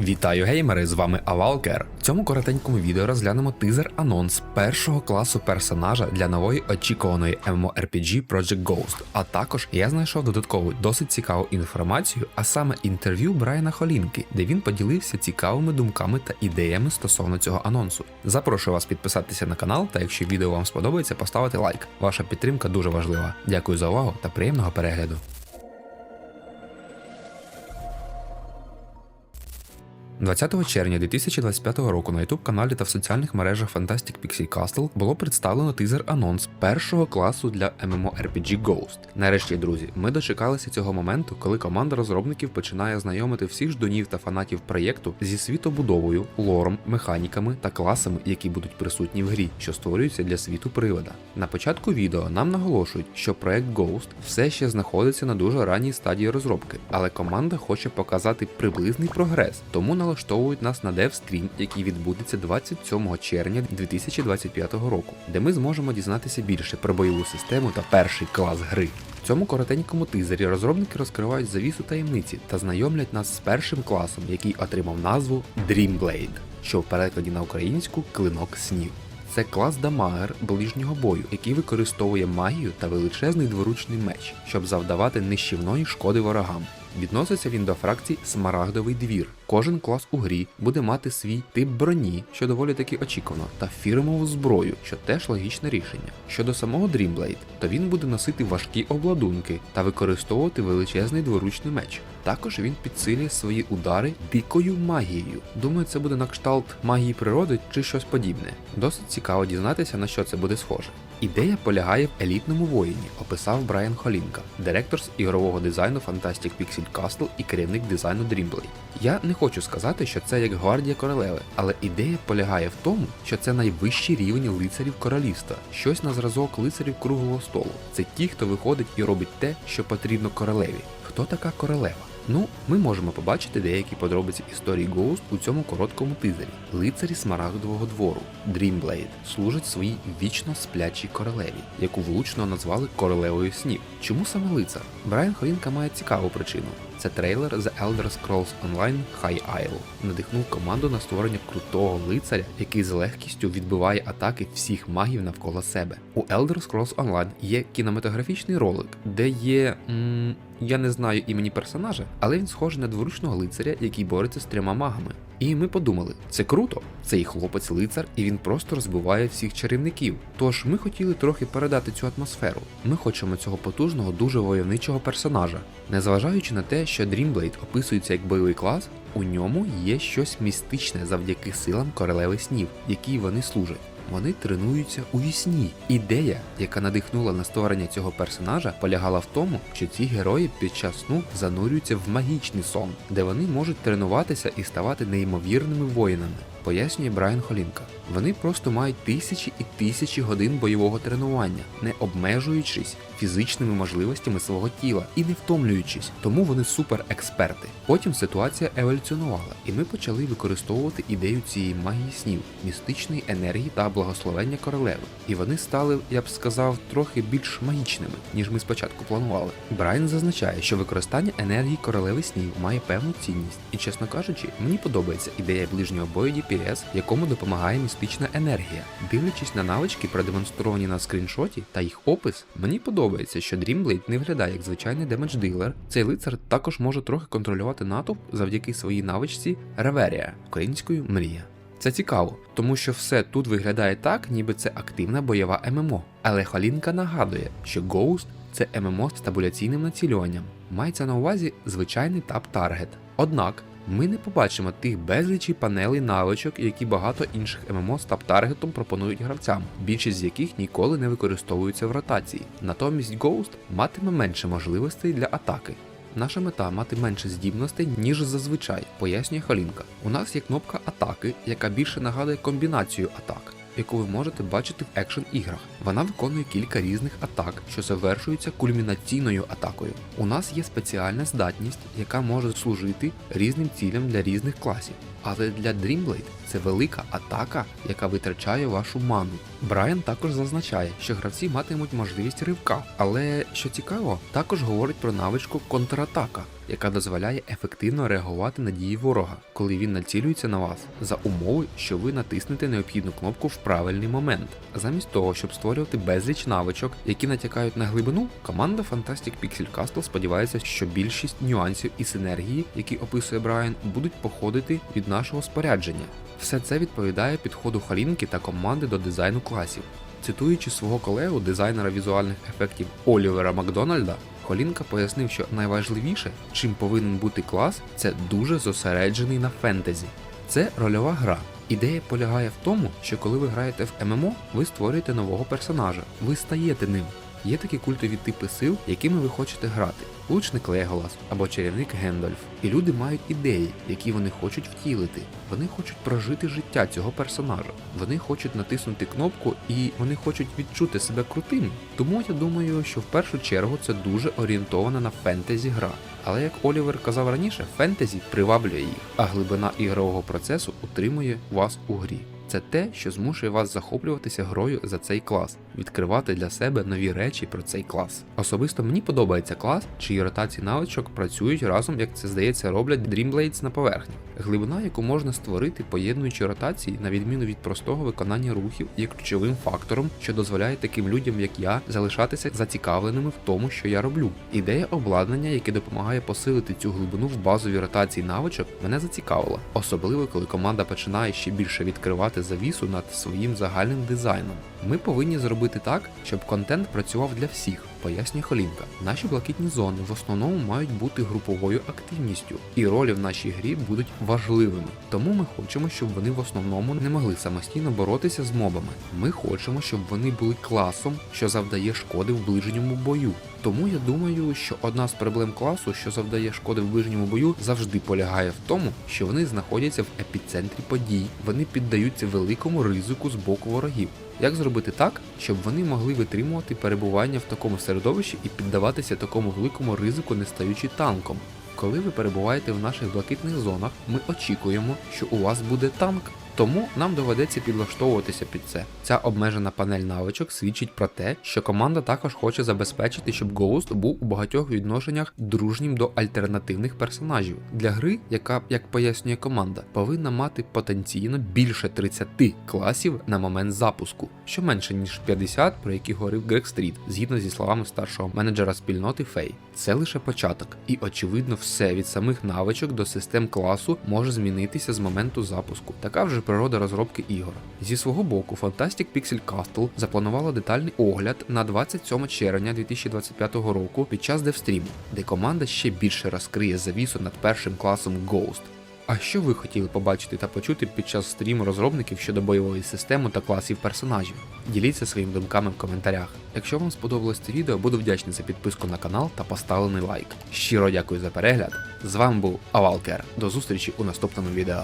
Вітаю геймери! З вами Авалкер. В цьому коротенькому відео розглянемо тизер анонс першого класу персонажа для нової очікуваної MMORPG Project Ghost. А також я знайшов додаткову досить цікаву інформацію, а саме інтерв'ю Брайана Холінки, де він поділився цікавими думками та ідеями стосовно цього анонсу. Запрошую вас підписатися на канал, та якщо відео вам сподобається, поставити лайк. Ваша підтримка дуже важлива. Дякую за увагу та приємного перегляду. 20 червня 2025 року на youtube каналі та в соціальних мережах Fantastic Pixie Castle було представлено тизер анонс першого класу для MMORPG Ghost. Нарешті, друзі, ми дочекалися цього моменту, коли команда розробників починає знайомити всіх ждунів та фанатів проєкту зі світобудовою, лором, механіками та класами, які будуть присутні в грі, що створюються для світу привода. На початку відео нам наголошують, що проект Ghost все ще знаходиться на дуже ранній стадії розробки, але команда хоче показати приблизний прогрес, тому налаштовують нас на дев-стрім, який відбудеться 27 червня 2025 року, де ми зможемо дізнатися більше про бойову систему та перший клас гри. В цьому коротенькому тизері розробники розкривають завісу таємниці та знайомлять нас з першим класом, який отримав назву Dreamblade, що в перекладі на українську клинок снів. Це клас дамагер ближнього бою, який використовує магію та величезний дворучний меч, щоб завдавати нищівної шкоди ворогам. Відноситься він до фракції Смарагдовий двір. Кожен клас у грі буде мати свій тип броні, що доволі таки очікувано, та фірмову зброю, що теж логічне рішення. Щодо самого Dreamblade, то він буде носити важкі обладунки та використовувати величезний дворучний меч. Також він підсилює свої удари дикою магією. Думаю, це буде на кшталт магії природи чи щось подібне. Досить цікаво дізнатися, на що це буде схоже. Ідея полягає в елітному воїні, описав Брайан Холінка, директор з ігрового дизайну Fantastic Pixel Castle і керівник дизайну Dreamblade. Я не хочу сказати, що це як гвардія королеви, але ідея полягає в тому, що це найвищий рівень лицарів королівства, щось на зразок лицарів круглого столу. Це ті, хто виходить і робить те, що потрібно королеві. Хто така королева? Ну, ми можемо побачити деякі подробиці історії Ghost у цьому короткому тизері. Лицарі Смарагдового двору Dreamblade служать своїй вічно сплячій королеві, яку влучно назвали королевою снів. Чому саме лицар? Брайан Холінка має цікаву причину. Це трейлер The Elder Scrolls Online High Isle надихнув команду на створення крутого лицаря, який з легкістю відбиває атаки всіх магів навколо себе. У Elder Scrolls Online є кінематографічний ролик, де є. М- я не знаю імені персонажа, але він схожий на дворучного лицаря, який бореться з трьома магами. І ми подумали, це круто, цей хлопець лицар, і він просто розбиває всіх чарівників. Тож ми хотіли трохи передати цю атмосферу. Ми хочемо цього потужного, дуже войовничого персонажа. Незважаючи на те, що Dreamblade описується як бойовий клас, у ньому є щось містичне завдяки силам королеви снів, якій вони служать. Вони тренуються у вісні. Ідея, яка надихнула на створення цього персонажа, полягала в тому, що ці герої під час сну занурюються в магічний сон, де вони можуть тренуватися і ставати неймовірними воїнами. Пояснює Брайан Холінка. Вони просто мають тисячі і тисячі годин бойового тренування, не обмежуючись фізичними можливостями свого тіла і не втомлюючись, тому вони супер-експерти. Потім ситуація еволюціонувала, і ми почали використовувати ідею цієї магії снів, містичної енергії та благословення королеви. І вони стали, я б сказав, трохи більш магічними, ніж ми спочатку планували. Брайан зазначає, що використання енергії королеви снів має певну цінність, і, чесно кажучи, мені подобається ідея ближнього бою DPS, якому допомагає містична енергія. Дивлячись на навички, продемонстровані на скріншоті та їх опис, мені подобається, що Dreamblade не виглядає як звичайний демедж дилер. Цей лицар також може трохи контролювати натовп завдяки своїй навичці Реверія, українською мрія. Це цікаво, тому що все тут виглядає так, ніби це активна бойова ММО. Але Холінка нагадує, що Ghost це ММО з табуляційним націлюванням. Мається на увазі звичайний тап-таргет. Однак ми не побачимо тих безлічі панелей навичок, які багато інших ММО з тап-таргетом пропонують гравцям, більшість з яких ніколи не використовуються в ротації. Натомість Ghost матиме менше можливостей для атаки. Наша мета мати менше здібностей, ніж зазвичай, пояснює Халінка. У нас є кнопка атаки, яка більше нагадує комбінацію атак, яку ви можете бачити в екшн іграх. Вона виконує кілька різних атак, що завершуються кульмінаційною атакою. У нас є спеціальна здатність, яка може служити різним цілям для різних класів. Але для Dreamblade це велика атака, яка витрачає вашу ману. Брайан також зазначає, що гравці матимуть можливість ривка, але що цікаво, також говорить про навичку контратака, яка дозволяє ефективно реагувати на дії ворога, коли він націлюється на вас, за умови, що ви натиснете необхідну кнопку в правильний момент. Замість того, щоб створювати безліч навичок, які натякають на глибину, команда Fantastic Pixel Castle сподівається, що більшість нюансів і синергії, які описує Брайан, будуть походити від нашого спорядження. Все це відповідає підходу Халінки та команди до дизайну класів. Цитуючи свого колегу, дизайнера візуальних ефектів Олівера Макдональда, Холінка пояснив, що найважливіше, чим повинен бути клас, це дуже зосереджений на фентезі. Це рольова гра. Ідея полягає в тому, що коли ви граєте в ММО, ви створюєте нового персонажа, ви стаєте ним. Є такі культові типи сил, якими ви хочете грати: лучник Леголас або чарівник Гендальф. І люди мають ідеї, які вони хочуть втілити. Вони хочуть прожити життя цього персонажа. Вони хочуть натиснути кнопку і вони хочуть відчути себе крутим. Тому я думаю, що в першу чергу це дуже орієнтована на фентезі гра. Але як Олівер казав раніше, фентезі приваблює їх, а глибина ігрового процесу утримує вас у грі. Це те, що змушує вас захоплюватися грою за цей клас, відкривати для себе нові речі про цей клас. Особисто мені подобається клас, чиї ротації навичок працюють разом, як це здається, роблять Dreamblades на поверхні. Глибина, яку можна створити, поєднуючи ротації, на відміну від простого виконання рухів, є ключовим фактором, що дозволяє таким людям, як я, залишатися зацікавленими в тому, що я роблю. Ідея обладнання, яке допомагає посилити цю глибину в базовій ротації навичок, мене зацікавила, особливо коли команда починає ще більше відкривати завісу над своїм загальним дизайном. Ми повинні зробити так, щоб контент працював для всіх, пояснює Холінка. Наші блакитні зони в основному мають бути груповою активністю, і ролі в нашій грі будуть важливими. Тому ми хочемо, щоб вони в основному не могли самостійно боротися з мобами. Ми хочемо, щоб вони були класом, що завдає шкоди в ближньому бою. Тому я думаю, що одна з проблем класу, що завдає шкоди в ближньому бою, завжди полягає в тому, що вони знаходяться в епіцентрі подій, вони піддаються великому ризику з боку ворогів. Як зробити так, щоб вони могли витримувати перебування в такому середовищі і піддаватися такому великому ризику, не стаючи танком? Коли ви перебуваєте в наших блакитних зонах, ми очікуємо, що у вас буде танк. Тому нам доведеться підлаштовуватися під це. Ця обмежена панель навичок свідчить про те, що команда також хоче забезпечити, щоб Ghost був у багатьох відношеннях дружнім до альтернативних персонажів. Для гри, яка, як пояснює команда, повинна мати потенційно більше 30 класів на момент запуску, що менше ніж 50, про які говорив Грег Стріт, згідно зі словами старшого менеджера спільноти Фей. Це лише початок, і очевидно, все від самих навичок до систем класу може змінитися з моменту запуску. Така вже природа розробки ігор. Зі свого боку, Fantastic Pixel Castle запланувала детальний огляд на 27 червня 2025 року під час девстріму, де команда ще більше розкриє завісу над першим класом Ghost. А що ви хотіли побачити та почути під час стріму розробників щодо бойової системи та класів персонажів? Діліться своїми думками в коментарях. Якщо вам сподобалось це відео, буду вдячний за підписку на канал та поставлений лайк. Щиро дякую за перегляд. З вами був Авалкер. До зустрічі у наступному відео.